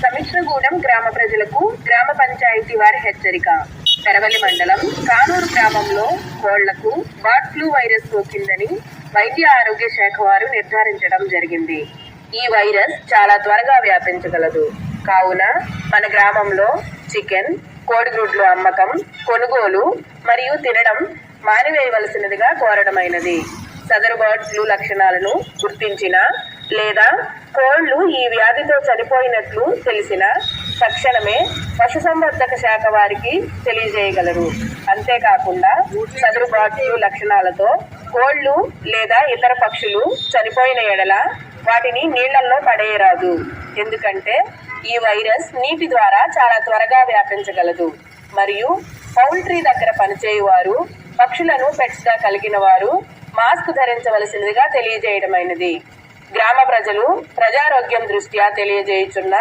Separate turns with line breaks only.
సమిశ్రగూడెం గ్రామ ప్రజలకు గ్రామ పంచాయతీ వారి హెచ్చరిక. పెరవలి మండలం కానూరు గ్రామంలో కోళ్ళకు బర్డ్ ఫ్లూ వైరస్ సోకిందని వైద్య ఆరోగ్య శాఖ వారు నిర్ధారించడం జరిగింది. ఈ వైరస్ చాలా త్వరగా వ్యాపించగలదు. కావున మన గ్రామంలో చికెన్ కోడిగుడ్లు అమ్మకం కొనుగోలు మరియు తినడం మానివేయవలసినదిగా కోరడమైనది. సదరు బర్డ్ ఫ్లూ లక్షణాలను గుర్తించిన లేదా కోళ్ళు ఈ వ్యాధితో చనిపోయినట్లు తెలిసిన తక్షణమే పశుసంవర్ధక శాఖ వారికి తెలియజేయగలరు. అంతేకాకుండా సదరు బర్డ్ లక్షణాలతో కోళ్ళు లేదా ఇతర పక్షులు చనిపోయిన ఎడల వాటిని నీళ్ళలో పడేయరాదు. ఎందుకంటే ఈ వైరస్ నీటి ద్వారా చాలా త్వరగా వ్యాపించగలదు. మరియు పౌల్ట్రీ దగ్గర పనిచేయువారు పక్షులను పెట్స్గా కలిగిన వారు మాస్క్ ధరించవలసినదిగా తెలియజేయడమైనది. గ్రామ ప్రజలు ప్రజారోగ్యం దృష్ట్యా తెలియజేయుచున్న